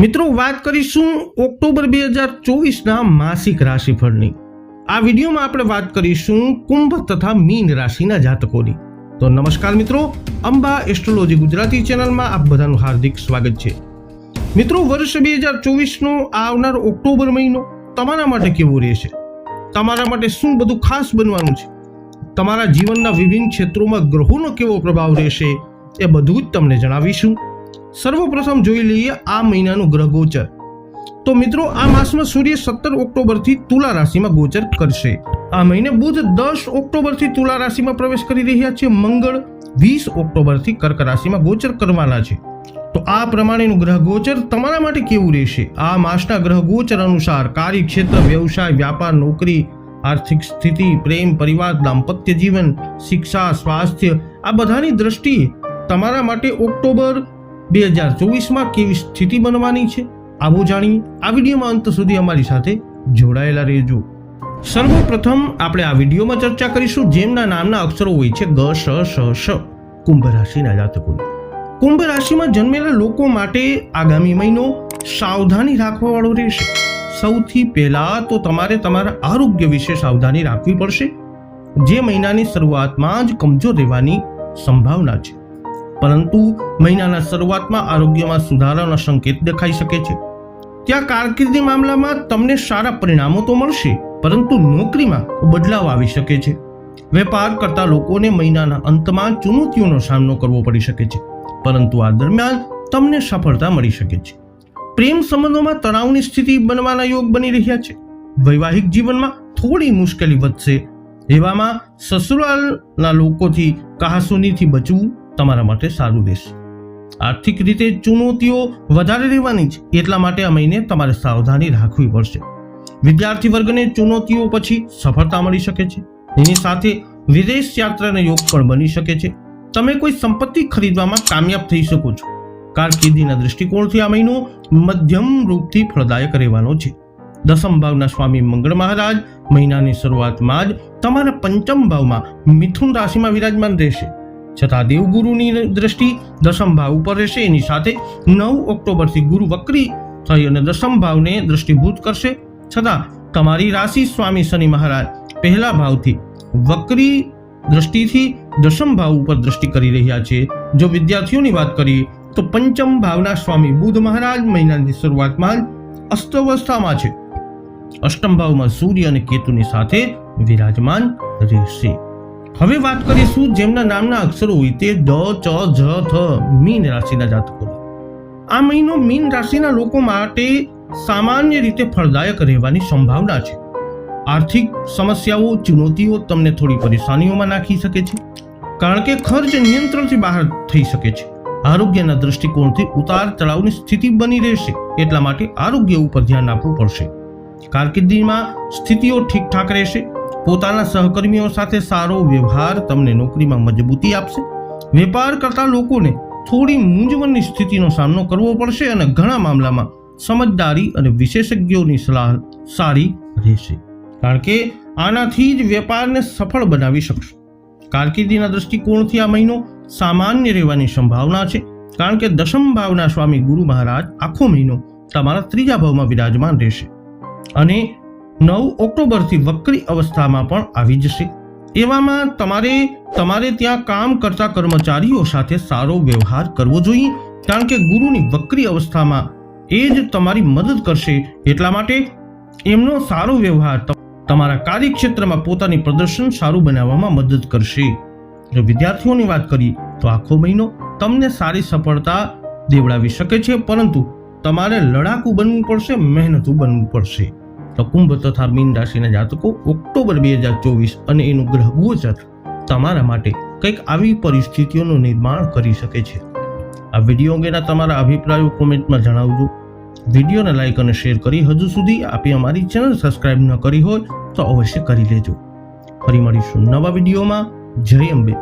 મિત્રો વાત કરીશું ઓક્ટોબર બે હજાર ચોવીસના માસિક રાશિફળની. આ વિડીયોમાં આપણે વાત કરીશું કુંભ તથા મીન રાશિના જાતકોની. તો નમસ્કાર મિત્રો, અંબા એસ્ટ્રોલોજી ગુજરાતી ચેનલમાં આપ બધાનું હાર્દિક સ્વાગત છે. મિત્રો, વર્ષ બે હજાર ચોવીસનો આવનાર ઓક્ટોબર મહિનો તમારા માટે કેવો રહેશે? તમારા માટે શું બધું ખાસ બનવાનું છે? તમારા જીવનના વિભિન્ન ક્ષેત્રોમાં ગ્રહોનો કેવો પ્રભાવ રહેશે? એ બધું જ તમને જણાવીશું. સર્વપ્રથમ જોઈ લઈએ આ મહિનાનું ગ્રહ ગોચર. તો મિત્રો, આ માસમાં સૂર્ય સત્તર ઓક્ટોબરથી તુલા રાશિમાં ગોચર કરશે. આ મહિને બુધ દસ ઓક્ટોબરથી તુલા રાશિમાં પ્રવેશ કરી રહ્યા છે. મંગળ વીસ ઓક્ટોબરથી કર્ક રાશિમાં ગોચર કરવાના છે. તો આ પ્રમાણેનું ગ્રહ ગોચર તમારા માટે કેવું રહેશે? આ માસના ગ્રહ ગોચર અનુસાર કાર્યક્ષેત્ર, વ્યવસાય, વ્યાપાર, નોકરી, આર્થિક સ્થિતિ, પ્રેમ, પરિવાર, દાંપત્ય જીવન, શિક્ષા, સ્વાસ્થ્ય આ બધાની દ્રષ્ટિએ તમારા માટે ઓક્ટોબર બે હજાર ચોવીસમાં કેવી સ્થિતિ બનવાની છે? આવું જાણીએ. આ વિડીયોમાં અંત સુધી અમારી સાથે જોડાયેલા રહેજો. સર્વપ્રથમ આપણે આ વિડીયોમાં ચર્ચા કરીશું જેમના નામના અક્ષરો હોય છે ગ, શ શ શ. કુંભ રાશિના જાતકોની. કુંભ રાશિમાં જન્મેલા લોકો માટે આગામી મહિનો સાવધાની રાખવાવાળો રહેશે. સૌથી પહેલાં તો તમારે તમારા આરોગ્ય વિશે સાવધાની રાખવી પડશે. જે મહિનાની શરૂઆતમાં જ કમજોર રહેવાની સંભાવના છે. પરંતુ મહિનાના શરૂઆતમાં આરોગ્યમાં સુધારાનો સંકેત દેખાઈ શકે છે. ત્યાં કારકિર્દી મામલામાં તમને સારા પરિણામો તો મળશે, પરંતુ નોકરીમાં બદલાવ આવી શકે છે. વેપાર કરતા લોકોને મહિનાના અંતમાં ચુનૌતીઓનો સામનો કરવો પડી શકે છે, પરંતુ આ દરમિયાન તમને સફળતા મળી શકે છે. પ્રેમ સંબંધોમાં તણાવની સ્થિતિ બનવાના યોગ બની રહ્યા છે. વૈવાહિક જીવનમાં થોડી મુશ્કેલી વધશે, એવામાં સસુરાલના લોકોથી કહાસુનીથી બચવું તમારા માટે સારું રહેશે. આર્થિક રીતે ચુનૌતીઓ વધારે રહેવાની છે એટલા માટે આ તમારે સાવધાની રાખવી પડશે. વિદ્યાર્થી વર્ગને ચુનૌતીઓ પછી સફળતા મળી શકે છે. એની સાથે વિદેશ યાત્રાનો યોગ પણ બની શકે છે. તમે કોઈ સંપત્તિ ખરીદવામાં કામયાબ થઈ શકો છો. કારકિર્દીના દૃષ્ટિકોણથી આ મહિનો મધ્યમ રૂપથી ફળદાયક રહેવાનો છે. દસમ ભાવના સ્વામી મંગળ મહારાજ મહિનાની શરૂઆતમાં જ તમારા પંચમ ભાવમાં મિથુન રાશિમાં વિરાજમાન રહેશે. છતાં દેવગુરુની દ્રષ્ટિ દસમ ભાવ ઉપર રહેશે. એની સાથે નવ ઓક્ટોબરથી ગુરુ વક્રી થઈ અને દસમ ભાવને દ્રષ્ટિભૂત કરશે. છતાં તમારી રાશિ સ્વામી શનિ મહારાજ પહેલા ભાવથી વક્રી દ્રષ્ટિથી દસમ ભાવ ઉપર દ્રષ્ટિ કરી રહ્યા છે. જો વિદ્યાર્થીઓની વાત કરીએ તો પંચમ ભાવના સ્વામી બુધ મહારાજ મહિનાની શરૂઆતમાં અસ્તવસ્થામાં છે. અષ્ટમ ભાવમાં સૂર્ય અને કેતુની સાથે વિરાજમાન રહેશે. હવે વાત કરીશું જેમના નામના અક્ષરો હોય તે દ, ચ, જ, થ, મીન રાશિના જાતકો આ મહિનો મીન રાશિના લોકો માટે સામાન્ય રીતે ફળદાયક રહેવાની સંભાવના છે. આર્થિક સમસ્યાઓ, ચુનૌતીઓ તમને થોડી પરેશાનીઓમાં નાખી શકે છે, કારણ કે ખર્ચ નિયંત્રણથી બહાર થઈ શકે છે. આરોગ્યના દૃષ્ટિકોણથી ઉતાર ચઢાવની સ્થિતિ બની રહેશે, એટલા માટે આરોગ્ય ઉપર ધ્યાન આપવું પડશે. કારકિર્દીમાં સ્થિતિઓ ઠીકઠાક રહેશે પોતાના સહકર્મીઓ સાથે સારો વ્યવહાર તમને નોકરીમાં મજબૂતી આપશે. વેપાર કરતા લોકોને થોડી મૂંઝવણની સ્થિતિનો સામનો કરવો પડશે અને ઘણા મામલામાં સમજદારી અને વિશેષજ્ઞોની સલાહ સારી રહેશે. કારણ કે આનાથી જ વેપારને સફળ બનાવી શકશો. કારકિર્દીના દૃષ્ટિકોણથી આ મહિનો સામાન્ય રહેવાની સંભાવના છે. કારણ કે દશમ ભાવના સ્વામી ગુરુ મહારાજ આખો મહિનો તમારા ત્રીજા ભાવમાં વિરાજમાન રહેશે. અને નવ ઓક્ટોબરથી વક્રી અવસ્થામાં પણ આવી જશે. એવામાં તમારે તમારે ત્યાં કામ કરતા કર્મચારીઓ સાથે સારો વ્યવહાર કરવો જોઈએ, કારણ કે ગુરુની વક્રી અવસ્થામાં એ જ તમારી મદદ કરશે. એટલા માટે એમનો સારો વ્યવહાર તમારા કાર્યક્ષેત્રમાં પોતાની પ્રદર્શન સારું બનાવવામાં મદદ કરશે. જો વિદ્યાર્થીઓની વાત કરીએ, તો આખો મહિનો તમને સારી સફળતા દેવડાવી શકે છે, પરંતુ તમારે લડાકુ બનવું પડશે, મહેનતુ બનવું પડશે. તો કુંભ તથા મીન રાશિના જાતકો ઓક્ટોબર બે હજાર ચોવીસ અને એનું ગ્રહ ગોચર તમારા માટે કંઈક આવી પરિસ્થિતિઓનું નિર્માણ કરી શકે છે. આ વીડિયો અંગેના તમારા અભિપ્રાયો કોમેન્ટમાં જણાવજો. વિડીયોને લાઇક અને શેર કરી હજુ સુધી આપે અમારી ચેનલ સબસ્ક્રાઇબ ન કરી હોય તો અવશ્ય કરી લેજો. ફરી મળીશું નવા વિડીયોમાં. જય અંબે.